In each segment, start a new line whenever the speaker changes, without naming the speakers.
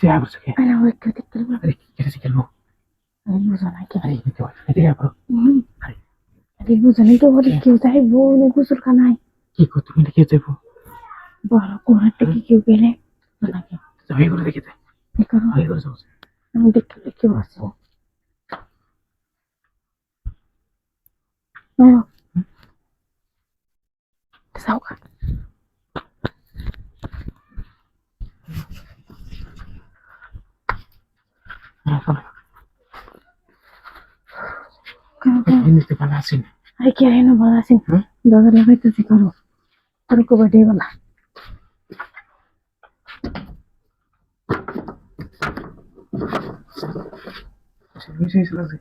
কিসে আবার সকে
আরে ওই কেউ দেখতে পারবে
আরে কিসে খেলব
আরে বুঝো না কি
আরে এদিকে আয়, এদিকে আয় বড়।
হুম।
আরে
আরে বুঝো না কেউ বলে কেউ যাইবো না গুসল খানায়
কি কর তুমি দেখে যাব
বড় কোনার থেকে কেউ গেলে নাকি
হয়ে করে দেখে যাই
কি করো
হয়ে করে যাব
আমি দেখতে কেউ আছে বলো যাও গা।
হ্যাঁ চলো জিনিসটা ভালো আছে না?
আরে কে আইনো ভালো আছেন
হুম?
দাদা লাগাইতেছি করো। আর বলা
মিশে লাগছে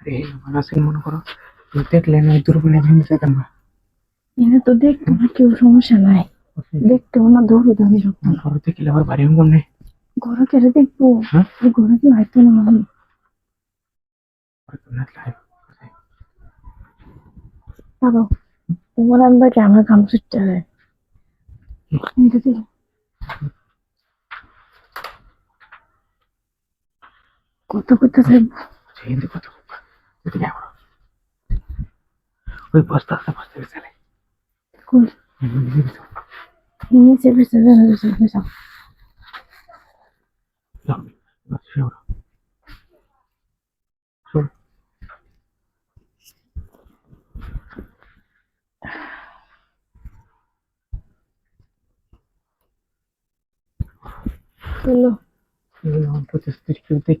আরে ভালো আছে মনে করো তুমি দেখলে না দূরবীনে ভেঙে যেতাম না
এনে তো দেখতো না কেউ সমস্যা নাই। দেখতেও না ধরো রাখতো না
ঘর থেকে আবার বাড়ি হম কেমনে?
ঘরে কেটে দেখব?
হ্যাঁ?
ঘরে কি হয়তো না। তোমার আনবা কি আমার কাম ছুটতে হবে যদি কত যাইব
হিন্দি কত এদিকে বড়। ওই বস্তা আছে বস্তা বিছালে
কই নিচে বেঁচে যাবে বেঁচে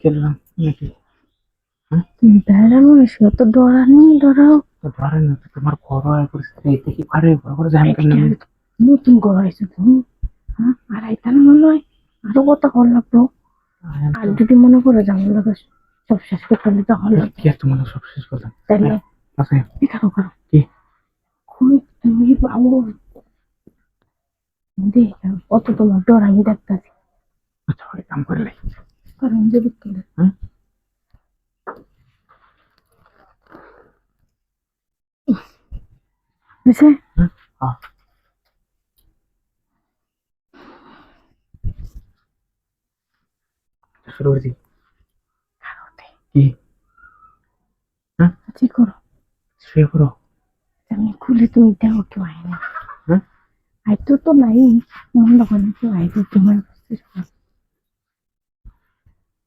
এলাম নাকি?
বেড়া মানুষ অত ডরানি ডরাও।
তো না তোমার বড় হয়ে পরিস্থিতি এই দেখি পারে? বড় বড় কেন
নতুন ঘর হয়েছে তুমি? হ্যাঁ? আর আইতা না মনে হয়? আরও কত হল লাগতো আর যদি মনে করে জানো লাগে সব শেষ করতে হলে তো হল।
কি আর তোমার সব শেষ করলাম?
তাইলে
আছে
এখানো করো
কি?
খুব তুমি বাবু। দেখ কত তোমার ডর আমি দেখতেছি।
ওই কাম করে লাই
কারণ যদি কেন
হুম?
বুঝছে
হ্যাঁ শুরু করে দিই কি? হ্যাঁ
কি করো।
শুয়ে পড়ো।
আমি খুলে তুমি দেখো কেউ আয় না।
হ্যাঁ
আইতো তো নাই মন দেখো না কেউ আইতো তোমার